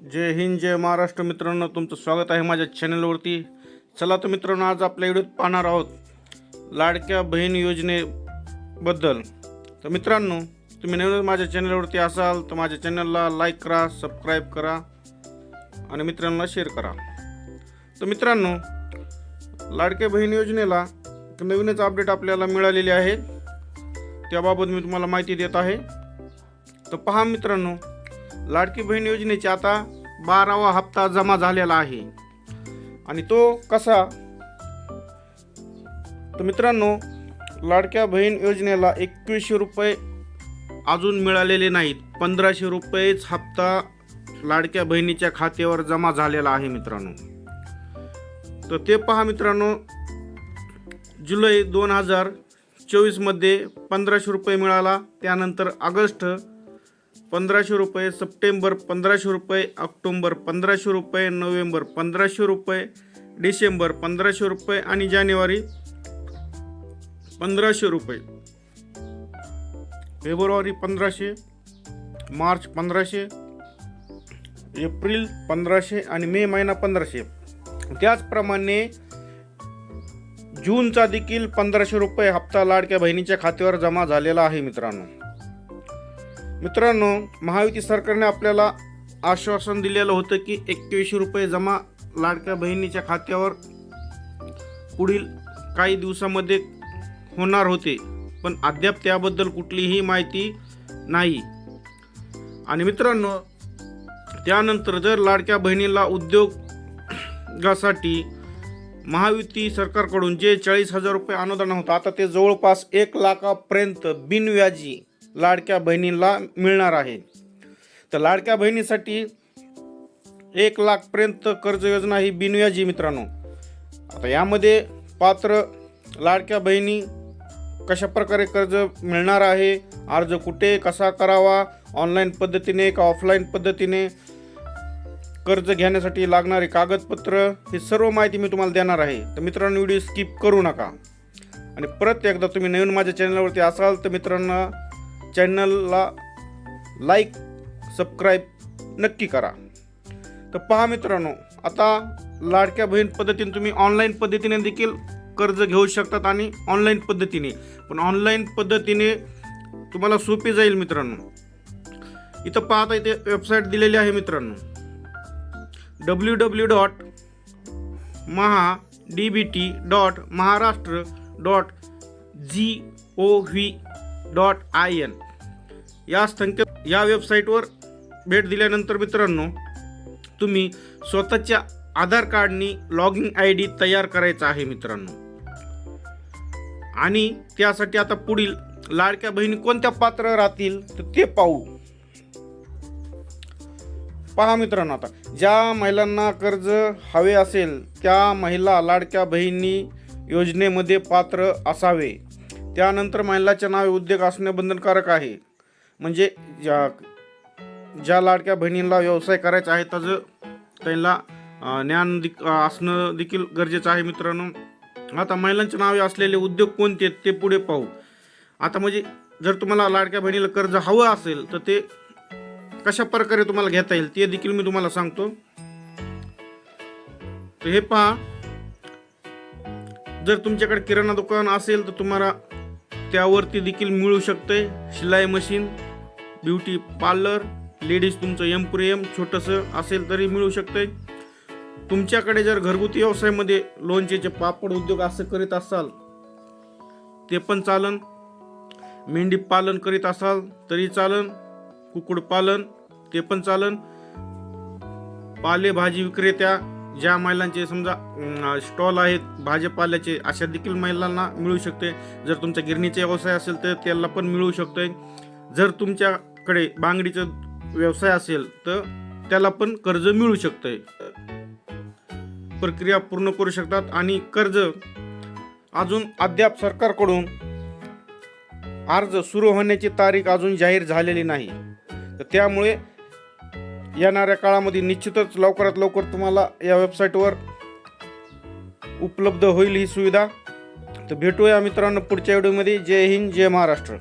जय हिंद जय महाराष्ट्र. मित्रांनो तुमचं स्वागत आहे माझ्या चॅनलवरती चला तर मित्रांनो आज आपल्या व्हिडिओत पाहणार आहोत लाडक्या बहीण योजनेबद्दल. तर मित्रांनो तुम्ही नवीन माझ्या चॅनलवरती असाल तर माझ्या चॅनलला लाईक करा सबस्क्राईब करा आणि मित्रांना शेअर करा. तर मित्रांनो लाडक्या बहीण योजनेला नवीनच अपडेट आपल्याला मिळालेली आहे. त्याबाबत मी तुम्हाला माहिती देत आहे. तर पहा मित्रांनो लाडकी बहीण योजनेचा आता बारावा हप्ता जमा झालेला आहे. आणि तो कसा? तर मित्रांनो लाडक्या बहीण योजनेला एकवीसशे रुपये अजून मिळालेले नाहीत. पंधराशे रुपयेच हप्ता लाडक्या बहिणीच्या खात्यावर जमा झालेला आहे मित्रांनो. तर ते पहा मित्रांनो जुलै दोन हजार चोवीसमध्ये पंधराशे रुपये मिळाला त्यानंतर ऑगस्ट पंधराशे रुपये सप्टेंबर पंधराशे रुपये ऑक्टोंबर पंधराशे रुपये नोव्हेंबर पंधराशे रुपये डिसेंबर पंधराशे रुपये आणि जानेवारी पंधराशे रुपये. फेब्रुवारी पंधराशे मार्च पंधराशे एप्रिल पंधराशे आणि मे महिना पंधराशे. त्याचप्रमाणे जूनचा देखील पंधराशे रुपये हप्ता लाडक्या बहिणीच्या खात्यावर जमा झालेला आहे मित्रांनो. मित्रांनो महायुती सरकारने आपल्याला आश्वासन दिलेलं होतं की एकवीसशे रुपये जमा लाडक्या बहिणीच्या खात्यावर पुढील काही दिवसामध्ये होणार होते. पण अद्याप त्याबद्दल कुठलीही माहिती नाही. आणि मित्रांनो त्यानंतर जर लाडक्या बहिणीला उद्योगासाठी महायुती सरकारकडून जे चाळीस हजार रुपये अनुदान होतं आता ते जवळपास एक लाखापर्यंत बिनव्याजी लाडक्या बहिणीला मिळणार आहे. तर लाडक्या बहिणीसाठी एक लाखपर्यंत कर्ज योजना ही बिनव्याजी मित्रांनो. आता यामध्ये पात्र लाडक्या बहिणी कशा प्रकारे कर्ज मिळणार आहे अर्ज कुठे कसा करावा ऑनलाईन पद्धतीने का ऑफलाईन पद्धतीने कर्ज घेण्यासाठी लागणारे कागदपत्र ही सर्व माहिती मी तुम्हाला देणार आहे. तर मित्रांनो व्हिडिओ स्किप करू नका. आणि परत एकदा तुम्ही नवीन माझ्या चॅनलवरती असाल तर मित्रांनो चॅनलला लाईक सबस्क्राईब नक्की करा. तर पहा मित्रांनो आता लाडक्या बहीण पद्धतीने तुम्ही ऑनलाईन पद्धतीने देखील कर्ज घेऊ शकतात आणि ऑनलाईन पद्धतीने. पण ऑनलाईन पद्धतीने तुम्हाला सोपी जाईल मित्रांनो. इथं पाहता इथे वेबसाईट दिलेली आहे मित्रांनो. W W dot Maha D B T dot Maharashtra dot G O V dot I N या संकेत या वेबसाईटवर भेट दिल्यानंतर मित्रांनो तुम्ही स्वतःच्या आधार कार्डनी लॉग इन आय डी तयार करायचा आहे मित्रांनो. आणि त्यासाठी आता पुढील लाडक्या बहिणी कोणत्या पात्र राहतील तर ते पाहू. पहा मित्रांनो आता ज्या महिलांना कर्ज हवे असेल त्या महिला लाडक्या बहिणी योजनेमध्ये पात्र असावे. त्यानंतर महिलाच्या नावे उद्योग असणे बंधनकारक आहे. म्हणजे ज्या ज्या लाडक्या बहिणींना व्यवसाय करायचा आहे त्याचं त्यांना ज्ञान दिक असणं देखील गरजेचं आहे मित्रांनो. आता महिलांच्या नावे असलेले उद्योग कोणते आहेत ते पुढे पाहू. आता म्हणजे जर तुम्हाला लाडक्या बहिणीला कर्ज हवं असेल तर ते कशा प्रकारे तुम्हाला घेता येईल ते देखील मी तुम्हाला सांगतो. तर हे पहा. जर तुमच्याकडे किराणा दुकान असेल तर तुम्हाला त्यावरती देखील मिळू शकते. शिलाई मशीन ब्युटी पार्लर लेडीज तुमचं एम्प्रियम छोटंसं असेल तरी मिळू शकते. तुमच्याकडे जर घरगुती व्यवसायामध्ये लोणचेचे पापड उद्योग असं करीत असाल ते पण चालन. मेंढी पालन करीत असाल तरी चालन. कुक्कुटपालन ते पण चालन. पालेभाजी विक्रेत्या ज्या महिलांचे समजा स्टॉल आहेत भाजीपाल्याचे अशा देखील महिलांना मिळू शकते. जर तुमचा गिरणीचा व्यवसाय असेल तर त्याला पण मिळू शकतोय. जर तुमच्याकडे बांगडीचा व्यवसाय असेल तर त्याला पण कर्ज मिळू शकतंय. प्रक्रिया पूर्ण करू शकतात आणि कर्ज अजून अद्याप सरकारकडून अर्ज सुरू होण्याची तारीख अजून जाहीर झालेली नाही. तर त्यामुळे येणाऱ्या काळामध्ये निश्चितच लवकरात लवकर तुम्हाला या वेबसाईटवर उपलब्ध होईल ही सुविधा. तर भेटूया मित्रांनो पुढच्या व्हिडिओमध्ये जय हिंद जय महाराष्ट्र.